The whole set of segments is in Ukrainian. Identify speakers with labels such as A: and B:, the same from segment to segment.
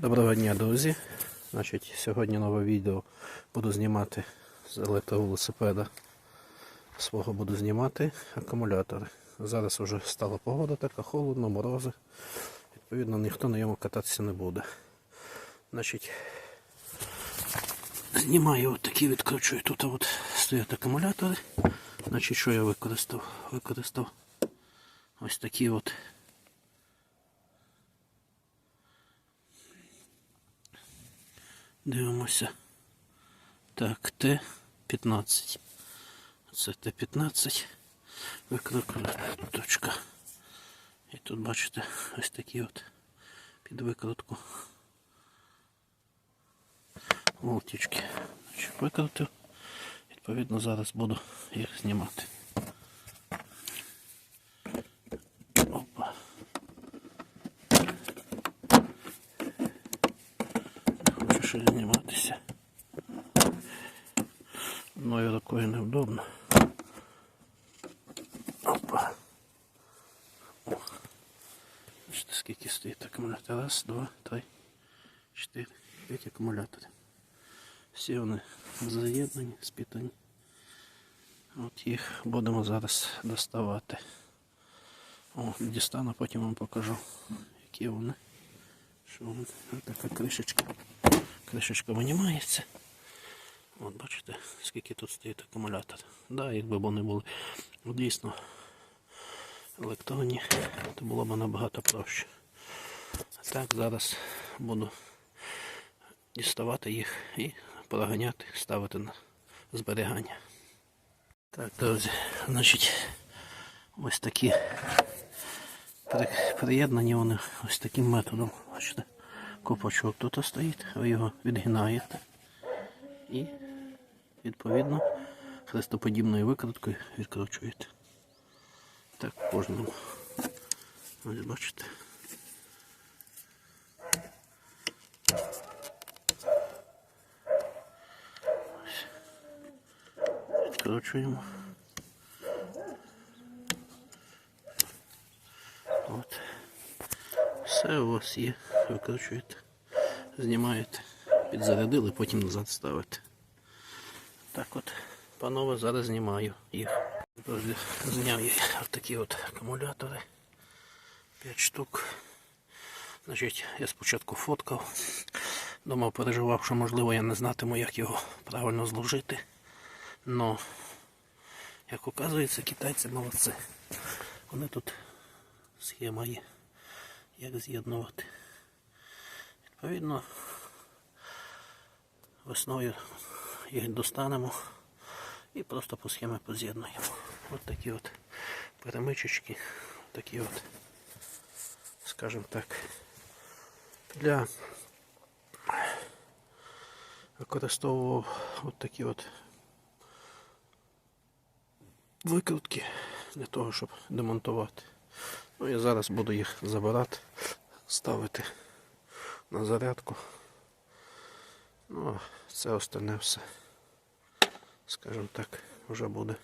A: Доброго дня, друзі. Значить, сьогодні нове відео буду знімати з електровелосипеда. Свого буду знімати акумулятори. Зараз вже стала погода така, холодно, морози. Відповідно, ніхто на ньому кататися не буде. Значить, знімаю от такі, відкручую. Тут от стоять акумулятори. Значить, що я використав? Використав ось такі от Дивимося. Так, Т-15. Це Т-15. Викрутка точка. І тут бачите ось такі от під викрутку. Волтічки. Викрутив. Відповідно, зараз буду їх знімати. Не хочу щось зніматися. Одною рукою невдобно. Опа. О. Бачите, скільки стоїть акумулятор. Раз, два, три, чотири, п'ять акумуляторів. Всі вони заєднані, спітані. От їх будемо зараз доставати. О, дістану, потім вам покажу, які вони. Що вони. Ось така кришечка. Кришечка винімається. От бачите, скільки тут стоїть акумулятор. Да, якби вони були дійсно електронні, то було б набагато проще. А так зараз буду діставати їх і проганяти, ставити на зберігання. Так, друзі, значить, ось такі приєднані вони ось таким методом. Бачите, копачок тут стоїть, ви його відгинаєте і відповідно хрестоподібною викруткою відкручуєте. Так, кожному. Ось бачите. Ось. Відкручуємо. От. Все у вас є. Викручуєте, знімаєте, підзарядили, потім назад ставите. Так от, панове, зараз знімаю їх. Зняв я такі от акумулятори. 5 штук. Значить, я спочатку фоткав. Думав, переживав, що можливо я не знатиму, як його правильно зложити. Но, як оказується, китайці молодці. Вони тут схема є, як з'єднувати. Відповідно, весною їх достанемо і просто по схемі поз'єднуємо. От такі от перемичечки, такі от, скажімо так, для використовував от такі от викрутки для того, щоб демонтувати. Ну і зараз буду їх забирати, ставити на зарядку. Ну, а це остальне все, скажімо так, вже буде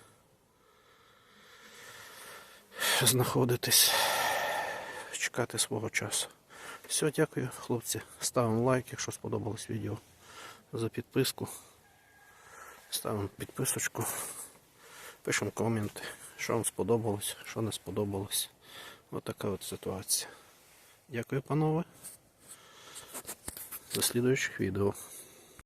A: знаходитись, чекати свого часу. Все, дякую, хлопці. Ставимо лайк, якщо сподобалось відео. За підписку. Ставимо підписочку. Пишемо коменти, що вам сподобалось, що не сподобалось. Ось така от ситуація. Дякую, панове. До слідуючих відео.